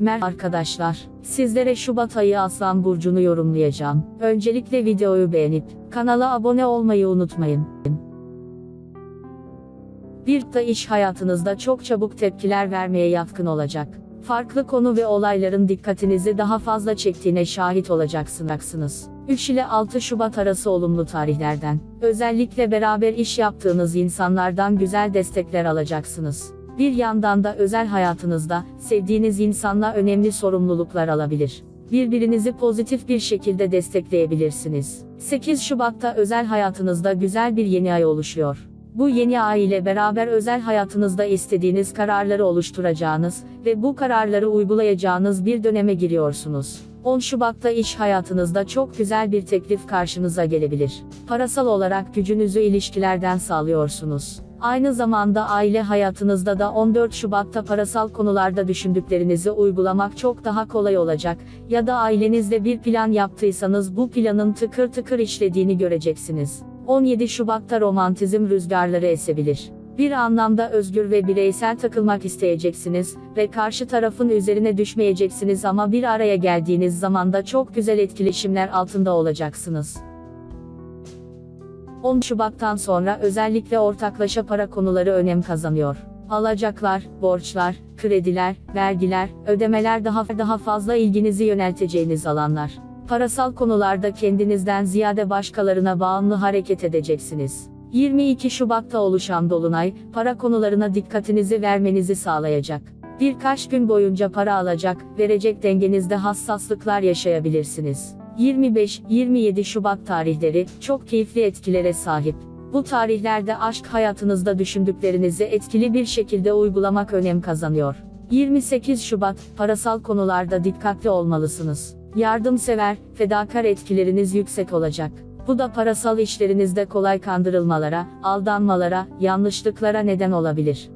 Merhaba arkadaşlar. Sizlere Şubat ayı Aslan Burcu'nu yorumlayacağım. Öncelikle videoyu beğenip kanala abone olmayı unutmayın. Bir da iş hayatınızda çok çabuk tepkiler vermeye yatkın olacak. Farklı konu ve olayların dikkatinizi daha fazla çektiğine şahit olacaksınız. 3 ile 6 Şubat arası olumlu tarihlerden. Özellikle beraber iş yaptığınız insanlardan güzel destekler alacaksınız. Bir yandan da özel hayatınızda sevdiğiniz insanla önemli sorumluluklar alabilir. Birbirinizi pozitif bir şekilde destekleyebilirsiniz. 8 Şubat'ta özel hayatınızda güzel bir yeni ay oluşuyor. Bu yeni ay ile beraber özel hayatınızda istediğiniz kararları oluşturacağınız ve bu kararları uygulayacağınız bir döneme giriyorsunuz. 10 Şubat'ta iş hayatınızda çok güzel bir teklif karşınıza gelebilir. Parasal olarak gücünüzü ilişkilerden sağlıyorsunuz. Aynı zamanda aile hayatınızda da 14 Şubat'ta parasal konularda düşündüklerinizi uygulamak çok daha kolay olacak ya da ailenizle bir plan yaptıysanız bu planın tıkır tıkır işlediğini göreceksiniz. 17 Şubat'ta romantizm rüzgarları esebilir. Bir anlamda özgür ve bireysel takılmak isteyeceksiniz ve karşı tarafın üzerine düşmeyeceksiniz ama bir araya geldiğiniz zaman da çok güzel etkileşimler altında olacaksınız. 10 Şubat'tan sonra özellikle ortaklaşa para konuları önem kazanıyor. Alacaklar, borçlar, krediler, vergiler, ödemeler daha daha fazla ilginizi yönelteceğiniz alanlar. Parasal konularda kendinizden ziyade başkalarına bağımlı hareket edeceksiniz. 22 Şubat'ta oluşan dolunay, para konularına dikkatinizi vermenizi sağlayacak. Birkaç gün boyunca para alacak, verecek dengenizde hassaslıklar yaşayabilirsiniz. 25-27 Şubat tarihleri çok keyifli etkilere sahip. Bu tarihlerde aşk hayatınızda düşündüklerinizi etkili bir şekilde uygulamak önem kazanıyor. 28 Şubat, parasal konularda dikkatli olmalısınız. Yardımsever, fedakar etkileriniz yüksek olacak. Bu da parasal işlerinizde kolay kandırılmalara, aldanmalara, yanlışlıklara neden olabilir.